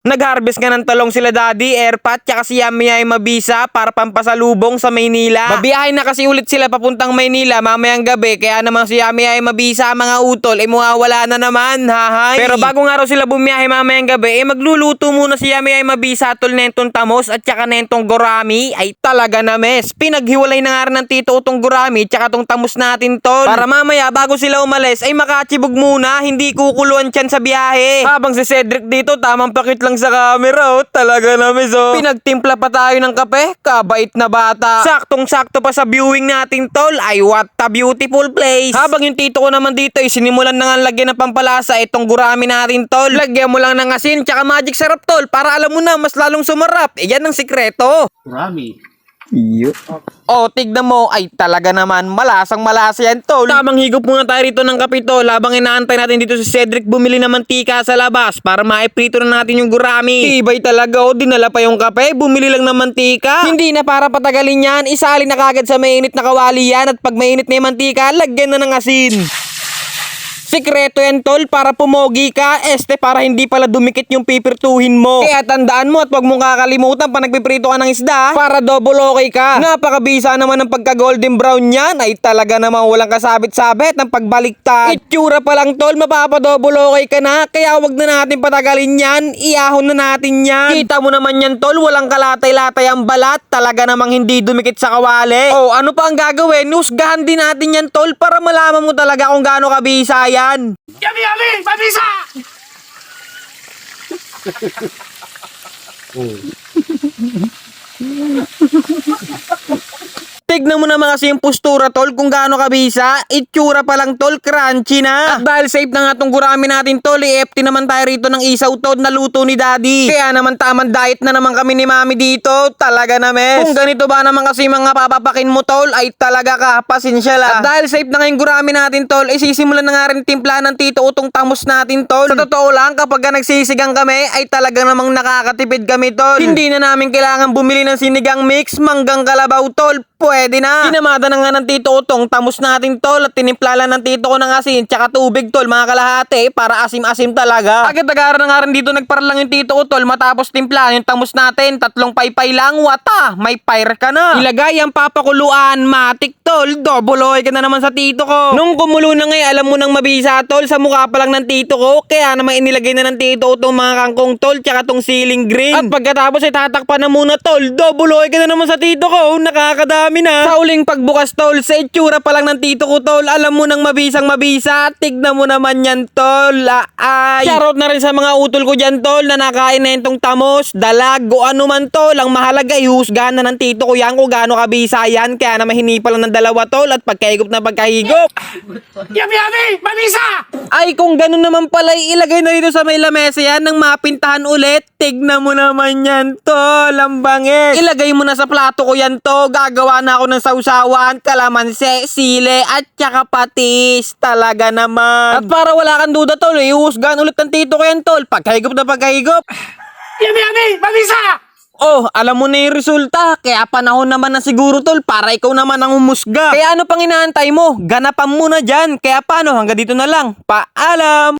Nag-harvest nga ng talong sila daddy, airpat, tsaka si Yami ay mabisa para pampasalubong sa Maynila. Babiyahin na kasi ulit sila papuntang Maynila mamayang gabi, kaya naman si Yami ay mabisa mga utol, eh mawawala na naman, hahay. Pero bago nga raw sila bumiyahe mamayang gabi, eh magluluto muna si Yami ay mabisa tol nentong tamos at tsaka nentong gorami, ay talaga na mes. Pinaghiwalay na nga rin ng tito utong gorami, tsaka tong tamos natin tol. Para mamaya bago sila umalis, ay makachibog muna, hindi kukuluan tiyan sa biyahe. Habang si Cedric dito, tamang pakit lang sa camera, oh. Talaga na mes, oh. Pinagtimpla pa tayo ng kape, kabait na bata. Saktong-sakto pa sa viewing natin, tol. Ay, what a beautiful place. Habang yung tito ko naman dito, ay sinimulan na nga lagyan ng pampalasa itong gurami natin, tol. Lagyan mo lang ng asin, tsaka magic sarap, tol. Para alam mo na, mas lalong sumarap. Eh, yan ang sikreto. Rami. Oh, tignan mo, ay talaga naman, malasang malasa yan, tol. Tamang higop muna tayo rito ng kapito, labang inaantay natin dito si Cedric bumili ng mantika sa labas para maiprito na natin yung gurami. Ibay talaga, oh, dinala pa yung kape, bumili lang ng mantika. Hindi na para patagalin yan, isali na kagad sa mainit na kawali yan at pag mainit na yung mantika, lagyan na ng asin. Sikreto yan tol para pumogi ka, este para hindi pala dumikit yung pipirtuhin mo. Kaya tandaan mo at wag mong kakalimutan pa nagpiprito ka ng isda para double okay ka. Napakabisa naman ng pagka golden brown yan ay talaga namang walang kasabit-sabit ng pagbaliktad. Itsura pa lang tol, mapapadouble okay ka na kaya wag na natin patagalin yan, iahon na natin yan. Kita mo naman yan tol, walang kalatay-latay ang balat, talaga namang hindi dumikit sa kawali. Oh, ano pa ang gagawin? Nusgahan din natin yan tol para malaman mo talaga kung gaano kabisa yan. Yami, yami! Pabisa! Tignan mo naman kasi yung postura tol kung gaano kabisa. Itsura pa lang tol, crunchy na. At dahil safe na nga tong gurami natin tol, i-FT naman tayo rito ng isaw tol na luto ni daddy. Kaya naman tamang diet na naman kami ni mami dito. Talaga na mes. Kung ganito ba naman kasi mga papapakin mo tol, ay talaga ka, pasensya lang. At dahil safe na nga yung gurami natin tol, isisimulan na nga rin timpla ng tito utong tamos natin tol. Sa totoo lang, kapag ka nagsisigang kami, ay talaga namang nakakatipid kami tol. Hindi na namin kailangan bumili ng sinigang mix, manggang kalabaw tol. Pwede na. Pinamada na nga ng tito utong tamos natin tol at tinimplala ng tito ko ng asin tsaka tubig tol mga kalahati para asim-asim talaga. Agad-agaran na nga rin dito nagparalang yung tito ko tol matapos timpla yung tamos natin tatlong paypay lang wata may fire ka na. Ilagay ang papakuluan matik tol double oy ka na naman sa tito ko. Nung kumulo na ngayon alam mo nang mabisa tol sa mukha pa lang ng tito ko kaya naman inilagay na ng tito ko tong mga kangkong tol tsaka tong ceiling green. At pagkatapos ay tatakpan na muna tol double oy ka na naman sa tito ko nakakadami na. Sa uling pagbukas tol sa itsura pa lang ng tito ko tol alam mo nang mabisang mabisa tignan mo naman yan tol ay. Shoutout na rin sa mga utol ko dyan tol na nakain na itong tamos, dalag, o ano man tol ang mahalaga ihusgahan na ng tito ko yan kung gaano kabisa yan kaya naman hinipa lang ng dalawa tol at pagkahigop na pagkahigop. Yami, yami! Pabisa! Ay, kung ganun naman pala, ilagay na dito sa may lamesa yan ng mapintahan ulit. Tignan mo naman yan, to. Lambangit. Ilagay mo na sa plato ko yan, to. Gagawa na ako ng sausawan, kalamansi, sile, at tsaka patis. Talaga naman. At para wala kang duda, tol, ihusgahan ulit ng tito ko yan, tol. Pagkahigop na pagkahigop. Yami, yami! Pabisa! Oh, alam mo na yung resulta. Kaya panahon naman na siguro tol para ikaw naman ang umusga. Kaya ano pang inaantay mo? Ganapan mo na dyan. Kaya paano? Hanggang dito na lang. Paalam!